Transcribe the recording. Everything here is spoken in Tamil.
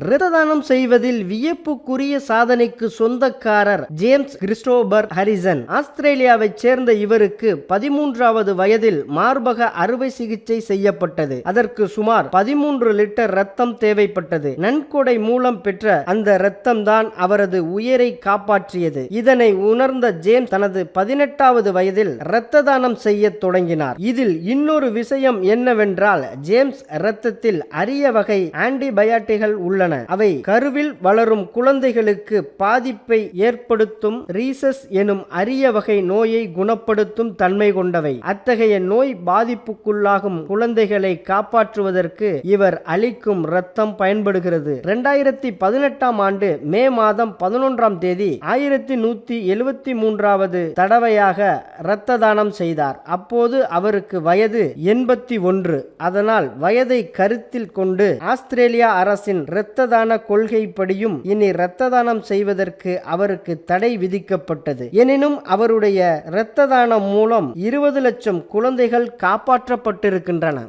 ரத்ததானம் செய்வதில் வியப்புக்குரிய சாதனைக்கு சொந்தக்காரர் ஜேம்ஸ் கிறிஸ்டோபர் ஹரிசன். ஆஸ்திரேலியாவைச் சேர்ந்த இவருக்கு பதிமூன்றாவது வயதில் மார்பக அறுவை சிகிச்சை செய்யப்பட்டது. அதற்கு சுமார் பதிமூன்று லிட்டர் ரத்தம் தேவைப்பட்டது. நன்கொடை மூலம் பெற்ற அந்த ரத்தம் தான் அவரது உயிரை காப்பாற்றியது. இதனை உணர்ந்த ஜேம்ஸ் தனது பதினெட்டாவது வயதில் இரத்த தானம் செய்ய தொடங்கினார். இதில் இன்னொரு விஷயம் என்னவென்றால் ஜேம்ஸ் இரத்தத்தில் அரிய வகை ஆன்டிபயாட்டிகள் உள்ளன. அவை கருவில் வளரும் குழந்தைகளுக்கு பாதிப்பை ஏற்படுத்தும் ரீசஸ் எனும் அரிய வகை நோயை குணப்படுத்தும் தன்மை கொண்டவை. அத்தகைய நோய் பாதிப்புக்குள்ளாகும் குழந்தைகளை காப்பாற்றுவதற்கு இவர் அளிக்கும் இரத்தம் பயன்படுகிறது. இரண்டாயிரத்தி பதினெட்டாம் ஆண்டு மே மாதம் பதினொன்றாம் தேதி ஆயிரத்தி நூத்தி எழுபத்தி மூன்றாவது தடவையாக இரத்த தானம் செய்தார். அப்போது அவருக்கு வயது எண்பத்தி ஒன்று. அதனால் வயதை கருத்தில் கொண்டு ஆஸ்திரேலியா அரசின் இரத்த தான கொள்கைப்படியும் இனி இரத்த தானம் செய்வதற்கு அவருக்கு தடை விதிக்கப்பட்டது. எனினும் அவருடைய இரத்த தானம் மூலம் இருபது லட்சம் குழந்தைகள் காப்பாற்றப்பட்டிருக்கின்றன.